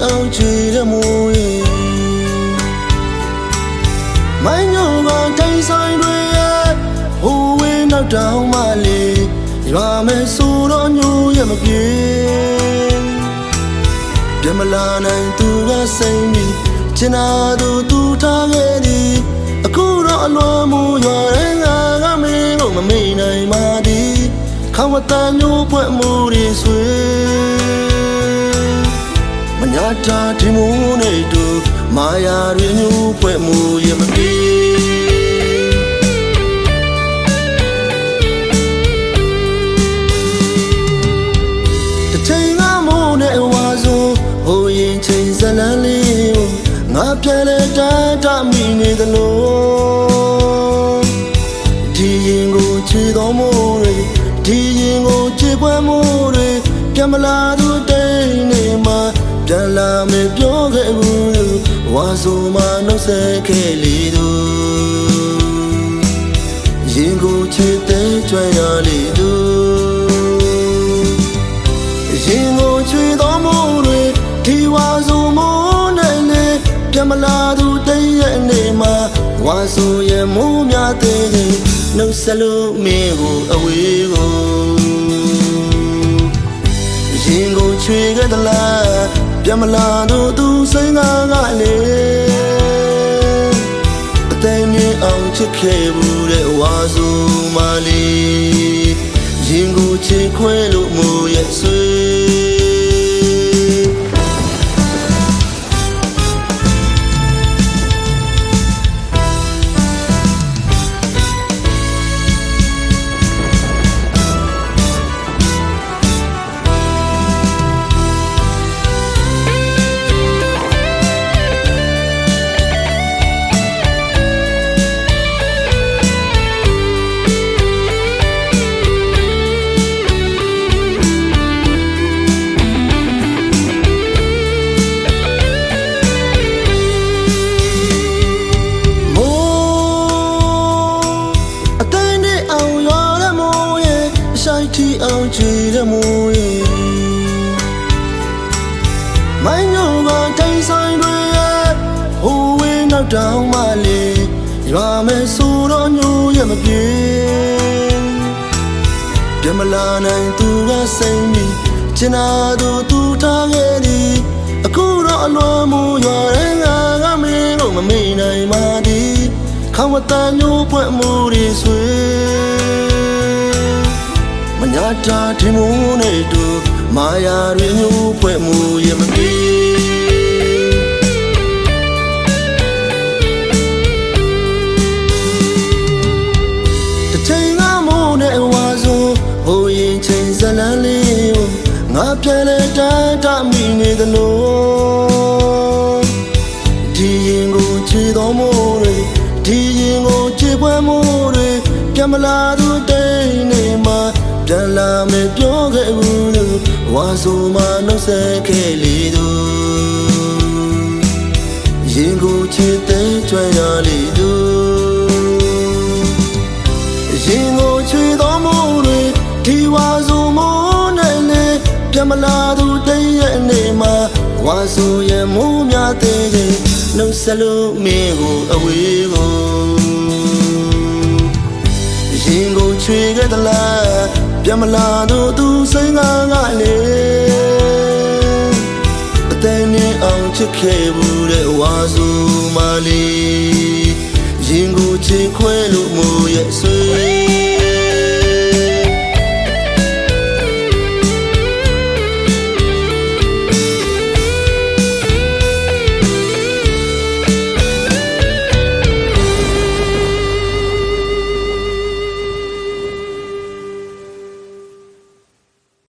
တီအောင်ချွေရမိုးရဲ့မိုင်းညောကတိုင်းဆိုင်တွေရဲ့ဟိုဝင်းနောက်တောင်မှလေရွာမယ်ဆိုတော့ညို့ရမပြေပြမလာနိုင်သူကစိမ့်ပြီးချင်သာသူသူထားခဲ့သည်အခုတော့အလွန်မူရွာရဲ့ငါကမင်းကိုမမေ့နိုင်ပါသည်ခေါဝတန်ညို့ပွက်မှုတွေဆွေ မညာတာဒီမူနေတူမာယာတွေညို့ပွက်မှုရမပြေတစ်ချိန်ကမိုးနဲ့ဝါဆိုဟိုရင်ချိန်ဇလန်းလေးကိုငါပြန်လဲတန်းတမိနေသလိုဒီရင်ကိုချီတော်မိုးတွေဒီရင်ကိုချီပွဲမိုးတွေပြန်မလာ ဆိုမှနှုတ်ဆက်ခဲ့လေသူရင်ကိုချစ်တဲ့ကြွရလေသူရင်ကိုချွေတော်မိုးတွေဒီဝါဆိုမိုးနဲ့လေပြမလာသူတည့်ရဲ့နေမှာဝါဆိုရဲ့မိုးများတဲ့နှုတ်ဆက်လို့မင်းကိုအဝေးကိုရင်ကိုချွေခဲ့သလားပြမလာသူသူစိတ်ကားကလေ ချစ်ခဲ့ဘူးတဲ့ဝါဆိုမလေးရင်ကိုချစ်ခွဲလို့ အဆိုင်တီအောင်ကြည်တဲ့မိုးရဲ့မိုင်းညောကတိုင်းဆိုင်တွေရဲ့ဟိုဝင်းနောက်တောင်မှလေရွာမယ်ဆိုတော့ညို့ရမပြေပြမလာနိုင်သူကစိမ့်ပြီးချင်သာသူသူထားခဲ့သည်အခုတော့အလွန်မူရွာရဲ့ငါကမင်းကိုမမေ့နိုင်ပါသည်ခေါဝတန်ညို့ပွက်မှုတွေဆွေ မညာတာဒီမူနေတူမာယာတွေညို့ပွက်မှုရမပြေတစ်ချိန်ကမိုးနဲ့ဝါဆိုဟိုရင်ချိန်ဇလန်းလေးကိုငါပြန်လဲတန်းတမိနေသလိုဒီရင်ကိုချီတော်မိုးတွေဒီရင်ကိုချီပွဲမိုးတွေပြန်မလာသူတိ ဝါဆိုမှနှုတ်ဆက်ခဲ့လေသူရင်ကိုချစ်တဲ့ကြွရလေသူရင်ကိုချွေတော်မိုးတွေဒီဝါဆိုမိုးနဲ့လေပြမလာသူတည့်ရဲ့နေမှာဝါဆိုရဲ့မိုးများတဲ့နှုတ်ဆက်လို့မင်းကိုအဝေးကိုရင်ကိုချွေခဲ့သလားပြမလာသူသူစိတ်ကားကလေ နဲ့အောင်ချစ်ခဲ့ဘူးတဲ့ဝါဆိုမလေးရင်ကိုချစ်ခွဲလို့မိုးရဲ့ဆွေ